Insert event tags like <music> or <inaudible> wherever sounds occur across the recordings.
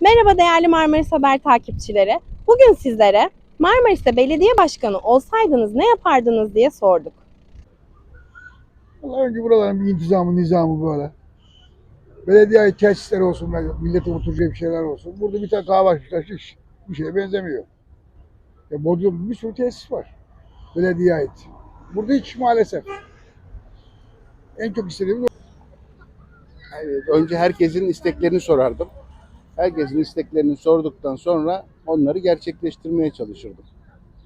Merhaba değerli Marmaris Haber takipçileri. Bugün sizlere Marmaris'te belediye başkanı olsaydınız ne yapardınız diye sorduk. Vallahi önce buraların bir intizamı, nizamı böyle. Belediye ait tesisler olsun, millete oturacak bir şeyler olsun. Burada bir tane kahve açmışlar, bir şeye benzemiyor. Ya Bodrum'da bir sürü tesis var. Belediye ait. Burada hiç maalesef. En çok istediğimiz. Evet, önce herkesin isteklerini sorardım. Herkesin isteklerini sorduktan sonra onları gerçekleştirmeye çalışırdım.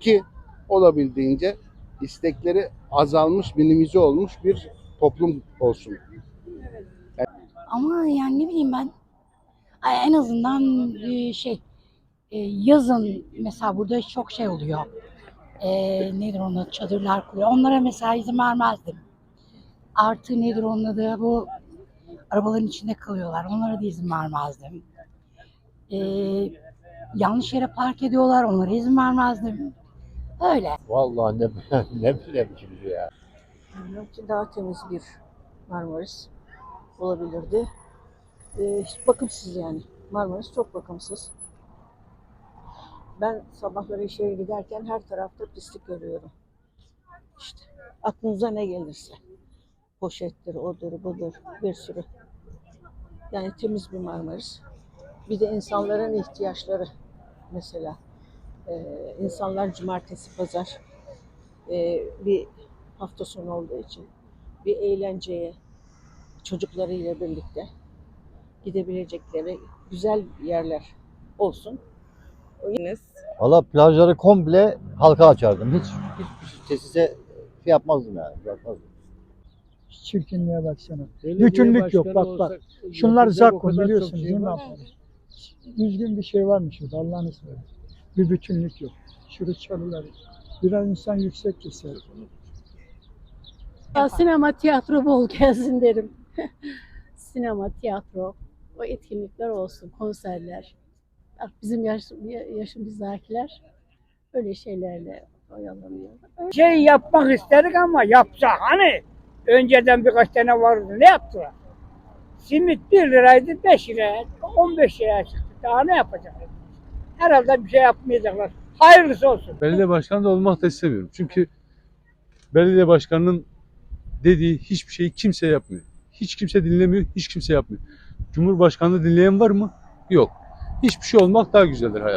Ki olabildiğince istekleri azalmış, minimize olmuş bir toplum olsun. Ama yani ne bileyim ben en azından e, şey e, yazın mesela burada çok şey oluyor. E, nedir onun adı? Çadırlar kuruyor. Onlara mesela izin vermezdim. Artı nedir onun adı? Bu arabaların içinde kalıyorlar. Onlara da izin vermezdim. E, yanlış yere park ediyorlar. Onlara izin vermezdim. Öyle. Vallahi ne <laughs> ne bileyim şimdi ya. Belki daha temiz bir Marmaris olabilirdi. Ee, hiç bakımsız yani. Marmaris çok bakımsız. Ben sabahları işe giderken her tarafta pislik görüyorum. İşte aklınıza ne gelirse. Poşettir, odur, budur, bir sürü. Yani temiz bir Marmaris. Bir de insanların ihtiyaçları mesela. Ee, insanlar cumartesi, pazar e, bir hafta sonu olduğu için bir eğlenceye çocuklarıyla birlikte gidebilecekleri güzel yerler olsun. Valla plajları komple halka açardım. Hiç hiçbir tesise şey yapmazdım yani. Yapmazdım. Çirkinliğe baksana. Bütünlük yok bak bak. Şunlar zakkum biliyorsunuz değil mi? abla? Düzgün bir şey varmış orada Allah'ını seversen. Bir bütünlük yok. Şurada çalılar. Biraz insan yüksek keser. Ya sinema, tiyatro bol gelsin derim. <laughs> sinema, tiyatro, o etkinlikler olsun, konserler. Bak bizim yaş, yaşımızdakiler öyle şeylerle oyalanıyor. Şey yapmak istedik ama yapsa hani önceden birkaç tane vardı ne yaptılar? Simit 1 liraydı 5 liraya 15 liraya çıktı. Daha ne yapacaklar? Herhalde bir şey yapmayacaklar. Hayırlısı olsun. Belediye başkanı da olmak da istemiyorum. Çünkü belediye başkanının dediği hiçbir şeyi kimse yapmıyor. Hiç kimse dinlemiyor, hiç kimse yapmıyor. Cumhurbaşkanı dinleyen var mı? Yok. Hiçbir şey olmak daha güzeldir hayat.